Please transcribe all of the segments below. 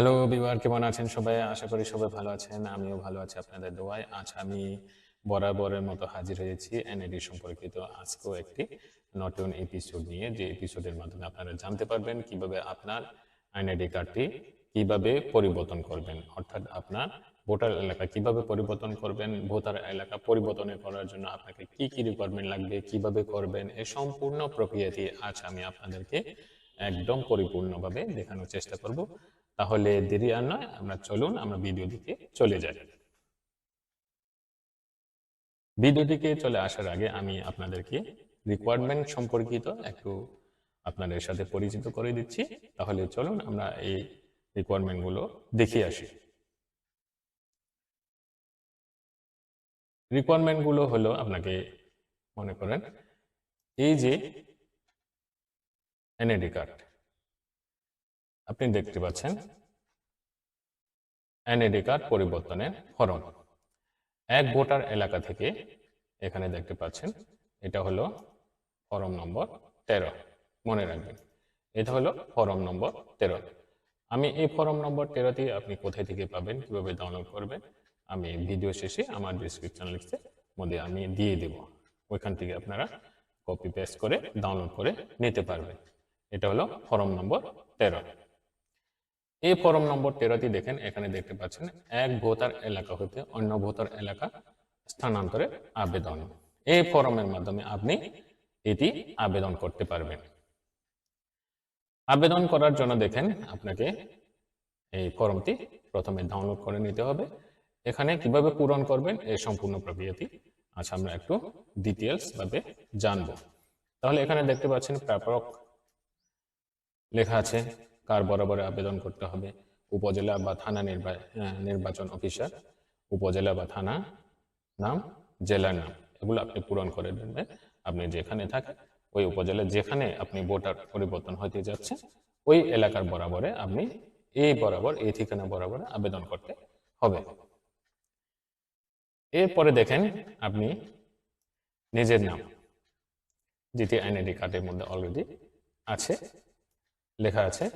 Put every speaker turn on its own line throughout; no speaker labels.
Hello Bieber কেমন আছেন সবাই? আশা করি সবাই ভালো আছেন, আমিও ভালো আছি আপনাদের দোয়ায়। আজ আমি বরাবরের মতো হাজির হয়েছি এনএডি সম্পর্কিত আজকেও একটি নতুন এপিসোড নিয়ে, যে এপিসোডের মাধ্যমে আপনারা জানতে পারবেন কীভাবে আপনার এনআইডি কার্ডটি কীভাবে পরিবর্তন করবেন। অর্থাৎ আপনার ভোটার এলাকা কীভাবে পরিবর্তন করবেন, ভোটার এলাকা পরিবর্তন করার জন্য আপনাকে কি কি রিকোয়ারমেন্ট লাগবে, কীভাবে করবেন এই সম্পূর্ণ প্রক্রিয়াটি আজ আমি আপনাদেরকে একদম পরিপূর্ণভাবে দেখানোর চেষ্টা করব। তাহলে দেরি আর নয়, আমরা চলুন, আমরা ভিডিও দিকে চলে যাই। ভিডিও দিকে চলে আসার আগে আমি আপনাদেরকে রিকোয়ারমেন্ট সম্পর্কিত একটু আপনাদের সাথে পরিচিত করে দিচ্ছি। তাহলে চলুন, আমরা এই রিকোয়ারমেন্টগুলো দেখে আসি। রিকোয়ারমেন্টগুলো হলো আপনাকে মনে করেন, এই যে এনআইডি কার্ড আপনি দেখতে পাচ্ছেন। এনআইডি কার্ড পরিবর্তনের ফরম এক ভোটার এলাকা থেকে এখানে দেখতে পাচ্ছেন, এটা হলো ফরম নম্বর তেরো। মনে রাখবেন, এটা হলো ফরম নম্বর তেরো। আমি এই ফরম নম্বর তেরোটি আপনি কোথায় থেকে পাবেন, কীভাবে ডাউনলোড করবেন, আমি ভিডিও শেষে আমার ডিসক্রিপশন লিখতে মধ্যে আমি দিয়ে দেব। ওইখান থেকে আপনারা কপি পেস্ট করে ডাউনলোড করে নিতে পারবেন। এটা হলো ফরম নম্বর তেরো। এই ফরম নম্বর তেরোটি দেখেন, এখানে দেখতে পাচ্ছেন, এক ভোটার এলাকা হতে অন্য ভোটার এলাকা স্থানান্তরের আবেদন। এই ফরমের মাধ্যমে আপনি এটি আবেদন করতে পারবেন। আবেদন করার জন্য দেখেন, আপনাকে এই ফর্মটি প্রথমে ডাউনলোড করে নিতে হবে। এখানে কীভাবে পূরণ করবেন, এই সম্পূর্ণ প্রক্রিয়াটি আজ আমরা একটু ডিটেলস ভাবে জানব। তাহলে এখানে দেখতে পাচ্ছেন, প্রাপক লেখা আছে কার বরাবরে আবেদন করতে হবে? উপজেলা বা থানা নির্বা- নির্বাচন অফিসার, উপজেলা বা থানা নাম, জেলার নাম, এগুলো আপনি পূরণ করে দেবেন। আপনি যেখানে থাকেন, ওই উপজেলায় যেখানে আপনি ভোটার পরিবর্তন হতে যাচ্ছে, ওই এলাকার বরাবরে আপনি এই বরাবর এই ঠিকানা বরাবর আবেদন করতে হবে। এরপরে দেখেন আপনি নিজের নাম যেটি এনআইডি কার্ডের মধ্যে অলরেডি আছে, লেখা আছে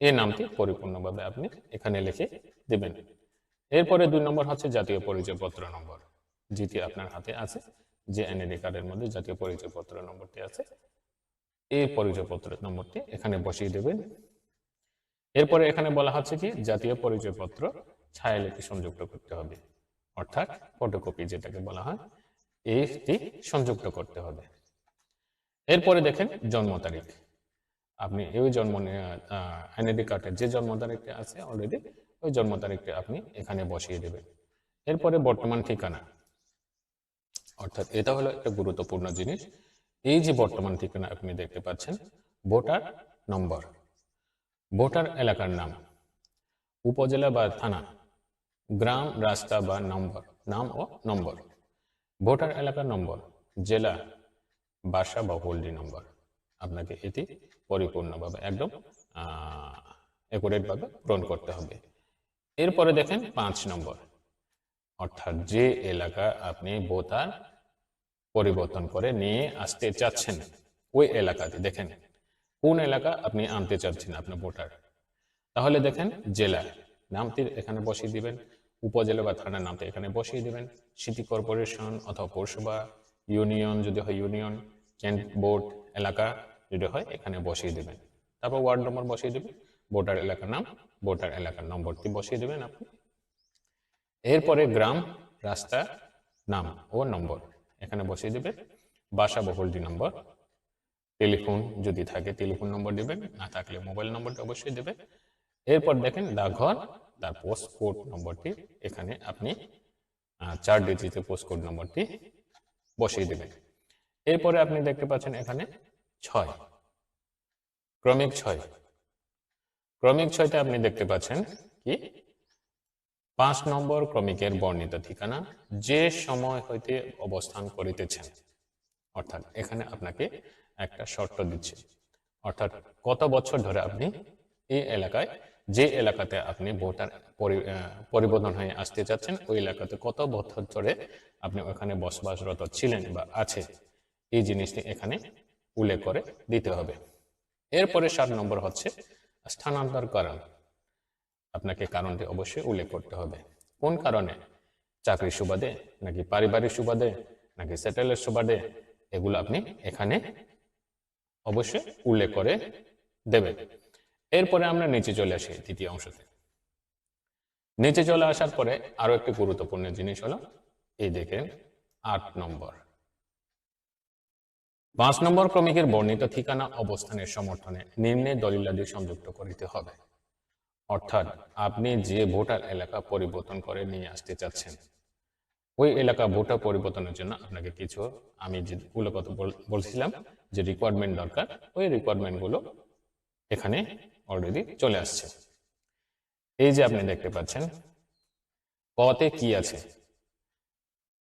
এই নামটি পরিপূর্ণভাবে আপনি এখানে লিখে দেবেন। এরপরে দুই নম্বর হচ্ছে জাতীয় পরিচয়পত্র নম্বর। যেটি আপনার হাতে আছে। যে এনআইডি কার্ডের মধ্যে জাতীয় পরিচয়পত্র নম্বরটি আছে। এই পরিচয়পত্র নম্বরটি এখানে বসিয়ে দেবেন। এরপরে এখানে বলা হচ্ছে কি, জাতীয় পরিচয়পত্র ছায়ালিপি সংযুক্ত করতে হবে। অর্থাৎ ফটোকপি যেটাকে বলা হয়, এইটি সংযুক্ত করতে হবে। এরপরে দেখেন জন্ম তারিখ। আপনি এই জন্ম এনআইডি কার্ডের যে জন্ম তারিখটা আছে অলরেডি ওই জন্ম তারিখটা আপনি এখানে বসিয়ে দেবেন। এরপরে বর্তমান ঠিকানা। অর্থাৎ এটা হলো একটা গুরুত্বপূর্ণ জিনিস। এই যে বর্তমান ঠিকানা আপনি দেখতে পাচ্ছেন ভোটার নম্বর। ভোটার এলাকার নাম। উপজেলা বা থানা। গ্রাম রাস্তা বা নম্বর। নাম ও নম্বর। ভোটার এলাকার নম্বর। জেলা বাসা বা হোল্ডিং নম্বর আপনাকে এটি পরিপূর্ণভাবে একদম অ্যাকুরেট ভাবে পূরণ করতে হবে। এরপরে দেখেন পাঁচ নম্বর। অর্থাৎ যে এলাকা আপনি ভোটার পরিবর্তন করে নিয়ে আসতে চাচ্ছেন, ওই এলাকাতে দেখেন, কোন এলাকা আপনি আনতে চাচ্ছেন আপনার ভোটার? তাহলে দেখেন জেলা, নামটি এখানে বসিয়ে দিবেন, উপজেলা বা থানার নামটি এখানে বসিয়ে দিবেন সিটি কর্পোরেশন অথবা পৌরসভা ইউনিয়ন যদি হয় ইউনিয়ন কেন্ট বোর্ড এলাকা যদি হয়, এখানে বসিয়ে দেবেন। তারপর ওয়ার্ড নম্বর বসিয়ে দেবেন। ভোটার এলাকার নাম, ভোটার এলাকার নম্বরটি বসিয়ে দেবেন আপনি। এরপরে গ্রাম, রাস্তা, নাম ও নম্বর এখানে বসিয়ে দেবেন। বাসা বহুলটি নম্বর। টেলিফোন যদি থাকে, টেলিফোন নম্বর দেবেন। না থাকলে মোবাইল নম্বরটা অবশ্যই দেবেন। এরপর দেখেন ডাকঘর তার পোস্ট কোড নম্বরটি এখানে আপনি চার ডিজিটের পোস্ট কোড নম্বরটি বসিয়ে দেবেন। এরপরে আপনি দেখতে পাচ্ছেন এখানে ছয়। ক্রমিক ছয়। ক্রমিক ছয়টা আপনি দেখতে পাচ্ছেন কি? পাঁচ নম্বর ক্রমিকের বর্ণিত ঠিকানা যে সময় হইতে অবস্থান করিতেছেন। অর্থাৎ এখানে আপনাকে একটা শর্ত দিচ্ছে। অর্থাৎ কত বছর ধরে আপনি এই এলাকায়, যে এলাকাতে আপনি ভোটার পরিবর্তন হয়ে আসতে চাচ্ছেন, ওই এলাকাতে কত বছর ধরে আপনি ওখানে বসবাসরত ছিলেন বা আছে? এই জিনিসটি এখানে উল্লেখ করে দিতে হবে। এরপরে সাত নম্বর হচ্ছে স্থানান্তর স্থানান্তরকরণ আপনাকে কারণটি অবশ্যই উল্লেখ করতে হবে। কোন কারণে? চাকরির সুবাদে নাকি পারিবারিক সুবাদে নাকি সেটেলের সুবাদে? এগুলো আপনি এখানে অবশ্যই উল্লেখ করে দেবেন। এরপরে আমরা নিচে চলে আসি তৃতীয় অংশতে। নিচে চলে আসার পরে আরও একটি গুরুত্বপূর্ণ জিনিস হলো, এই দেখেন, আট নম্বর। পাঁচ নম্বর ক্রমিকের বর্ণিত ঠিকানা অবস্থানের সমর্থনে নিম্নে দলিলাদি সংযুক্ত করিতে হবে। অর্থাৎ, আপনি যে ভোটার এলাকা পরিবর্তন করে নিয়ে আসতে চাচ্ছেন, ওই এলাকা ভোটার পরিবর্তনের জন্য আপনাকে কিছু, আমি যেগুলো কথা বল- বলছিলাম যে রিকোয়ারমেন্ট দরকার, ওই রিকোয়ারমেন্টগুলো এখানে অলরেডি চলে আসছে। এই যে আপনি দেখতে পাচ্ছেন কতে কি আছে?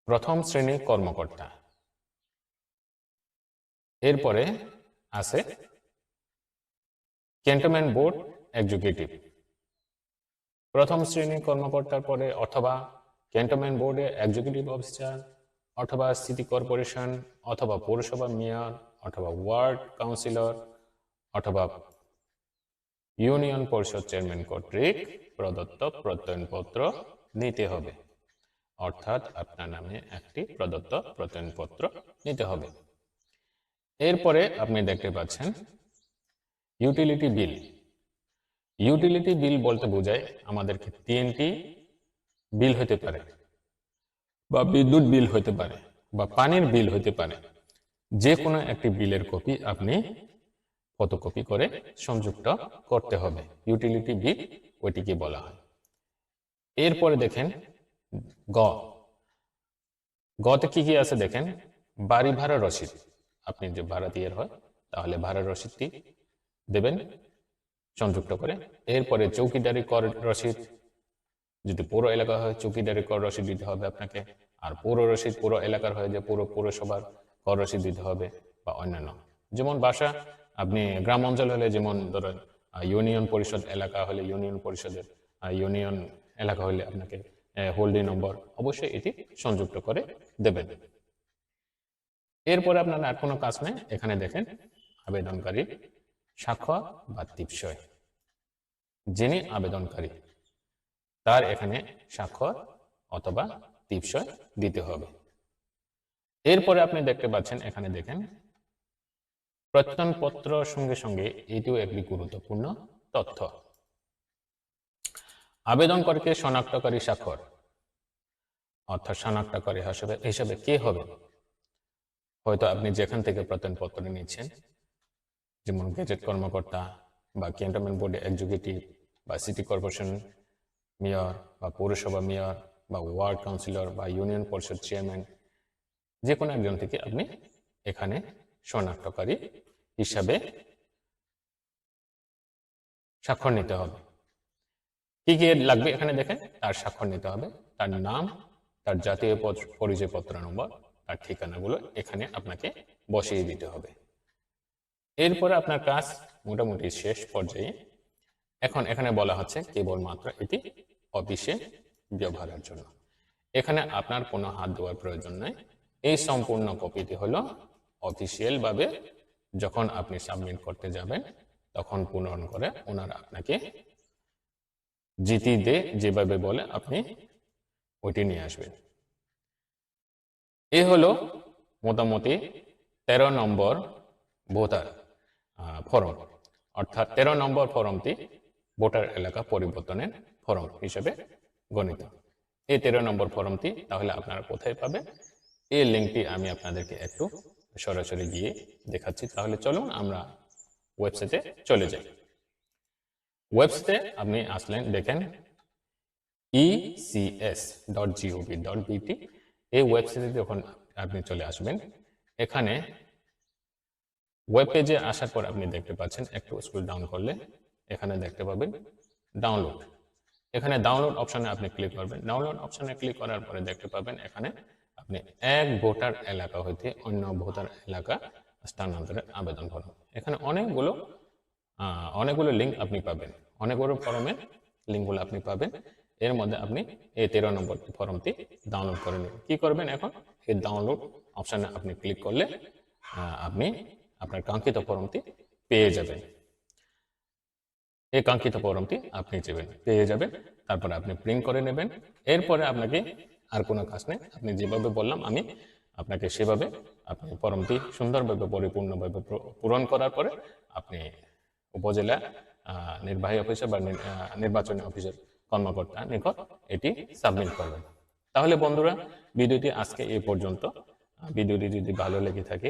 প্রথম শ্রেণির কর্মকর্তা। এরপরে আছে ক্যান্টনমেন্ট বোর্ড এক্সিকিউটিভ প্রথম শ্রেণির কর্মকর্তার পরে অথবা ক্যান্টনমেন্ট বোর্ডে এক্সিকিউটিভ অফিসার অথবা সিটি কর্পোরেশন অথবা পৌরসভা মেয়র অথবা ওয়ার্ড কাউন্সিলর অথবা ইউনিয়ন পরিষদ চেয়ারম্যান কর্তৃক প্রদত্ত প্রত্যয়নপত্র নিতে হবে। অর্থাৎ আপনার নামে একটি প্রদত্ত প্রত্যয়নপত্র নিতে হবে। এরপরে আপনি দেখতে পাচ্ছেন ইউটিলিটি বিল ইউটিলিটি বিল বলতে বোঝায় আমাদেরকে টিএনটি বিল হতে পারে বা বিদ্যুৎ বিল হতে পারে বা পানির বিল হতে পারে। যে কোনো একটি বিলের কপি আপনি ফটোকপি করে সংযুক্ত করতে হবে। ইউটিলিটি বিল ওইটিকে বলা হয়। এরপরে দেখেন গ। গতে কি কি আছে দেখেন? বাড়ি ভাড়া রসিদ। আপনি যে ভাড়াটিয়ার হয়, তাহলে ভাড়ার রসিদটি দেবেন, সংযুক্ত করে। এরপরে চৌকিদারি কর রসিদ, যদি পুরো এলাকা হয়, চৌকিদারি কর রসিদ দিতে হবে আপনাকে। আর পুরো রসিদ পুরো এলাকার হয় যে পুরো পৌরসভার কর রসিদ দিতে হবে বা অন্যান্য। যেমন বাসা, আপনি গ্রাম অঞ্চল হলে যেমন ধরেন ইউনিয়ন পরিষদ এলাকা হলে ইউনিয়ন পরিষদের ইউনিয়ন এলাকা হলে আপনাকে হোল্ডিং নম্বর অবশ্যই এটি সংযুক্ত করে দেবেন। এরপরে আপনার আর কোনো কাজ নেই। এখানে দেখেন, আবেদনকারী স্বাক্ষর বা টিপসই। যিনি আবেদনকারী, তার এখানে স্বাক্ষর অথবা টিপসই দিতে হবে। এরপরে আপনি দেখতে পাচ্ছেন, এখানে দেখেন, প্রত্যয়নপত্র সঙ্গে সঙ্গে এটিও একটি গুরুত্বপূর্ণ তথ্য। আবেদনকারীকে শনাক্তকারী স্বাক্ষর অর্থাৎ শনাক্তকারী হিসেবে হিসেবে কে হবে? হয়তো আপনি যেখান থেকে প্রত্যয়নপত্র নিচ্ছেন যেমন গেজেট কর্মকর্তা বা ক্যান্টনমেন্ট বোর্ডে এক্সিকিউটিভ বা সিটি কর্পোরেশন মেয়র বা পৌরসভা মেয়র বা ওয়ার্ড কাউন্সিলর বা ইউনিয়ন পরিষদ চেয়ারম্যান যে কোনো একজন থেকে আপনি এখানে শনাক্তকারী হিসাবে স্বাক্ষর নিতে হবে। কি কি লাগবে এখানে দেখেন? তার স্বাক্ষর নিতে হবে, তার নাম, তার জাতীয় পরিচয়পত্র নম্বর তার ঠিকানাগুলো এখানে আপনাকে বসিয়ে দিতে হবে। এরপরে আপনার কাজ মোটামুটি শেষ পর্যায়ে। এখন এখানে বলা হচ্ছে কেবলমাত্র এটি অফিসে ব্যবহারের জন্য। এখানে আপনার কোনো হাত দেওয়ার প্রয়োজন নাই। এই সম্পূর্ণ কপিটি হলো অফিসিয়াল ভাবে যখন আপনি সাবমিট করতে যাবেন তখন পূরণ করে ওনারা আপনাকে জিতি দে যেভাবে বলে আপনি ওইটি নিয়ে আসবেন। এ হলো মোটামুটি তেরো নম্বর ভোটার ফরম। অর্থাৎ তেরো নম্বর ফরমটি ভোটার এলাকা পরিবর্তনের ফরম হিসেবে গণিত। এই তেরো নম্বর ফরমটি তাহলে আপনারা কোথায় পাবেন? এই লিঙ্কটি আমি আপনাদেরকে একটু সরাসরি গিয়ে দেখাচ্ছি। তাহলে চলুন আমরা ওয়েবসাইটে চলে যাই। ওয়েবসাইটে আপনি আসলেন, দেখেন ইসিএস ডট জিওভি ডট বিটি এই ওয়েবসাইটে যখন আপনি চলে আসবেন, এখানে ওয়েব পেজে আসার পর আপনি দেখতে পাচ্ছেন, একটু স্ক্রল ডাউন করলে এখানে দেখতে পাবেন ডাউনলোড এখানে ডাউনলোড অপশানে আপনি ক্লিক করবেন। ডাউনলোড অপশানে ক্লিক করার পরে দেখতে পাবেন এখানে আপনি এক ভোটার এলাকা হইতে অন্য ভোটার এলাকা স্থানান্তরের আবেদন করুন। এখানে অনেকগুলো অনেকগুলো লিঙ্ক আপনি পাবেন। অনেকগুলো ফর্মের লিঙ্কগুলো আপনি পাবেন। এর মধ্যে আপনি এই তেরো নম্বর ফর্মটি ডাউনলোড করে নেবেন। কী করবেন এখন? এই ডাউনলোড অপশানে আপনি ক্লিক করলে আপনি আপনার কাঙ্ক্ষিত ফর্মটি পেয়ে যাবেন। এই কাঙ্ক্ষিত ফর্মটি আপনি চেবেন, পেয়ে যাবেন। তারপরে আপনি প্রিন্ট করে নেবেন। এরপরে আপনাকে আর কোনো কাজ নেই। আপনি যেভাবে বললাম, আমি আপনাকে সেভাবে আপনি ফর্মটি সুন্দরভাবে, পরিপূর্ণভাবে পূরণ করার পরে আপনি উপজেলা নির্বাহী অফিসার বা নির্বাচনী অফিসের কর্মকর্তা নিকট এটি সাবমিট করবেন। তাহলে বন্ধুরা, ভিডিওটি আজকে এই পর্যন্ত। ভিডিওটি যদি ভালো লেগে থাকে,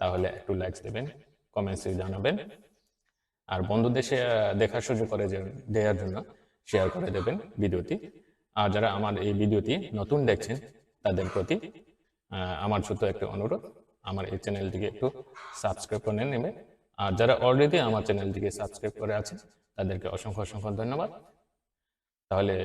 তাহলে একটু লাইক দেবেন কমেন্টসে জানাবেন। আর বন্ধুদের দেখার সুযোগ করে দেওয়ার জন্য শেয়ার করে দেবেন ভিডিওটি। আর যারা আমার এই ভিডিওটি নতুন দেখছেন, তাদের প্রতি আমার ছোট একটা অনুরোধ, আমার এই চ্যানেলটিকে একটু সাবস্ক্রাইব করে নেবেন। আর যারা অলরেডি আমার চ্যানেলটিকে সাবস্ক্রাইব করে আছে তাদেরকে অসংখ্য অসংখ্য ধন্যবাদ। তাহলে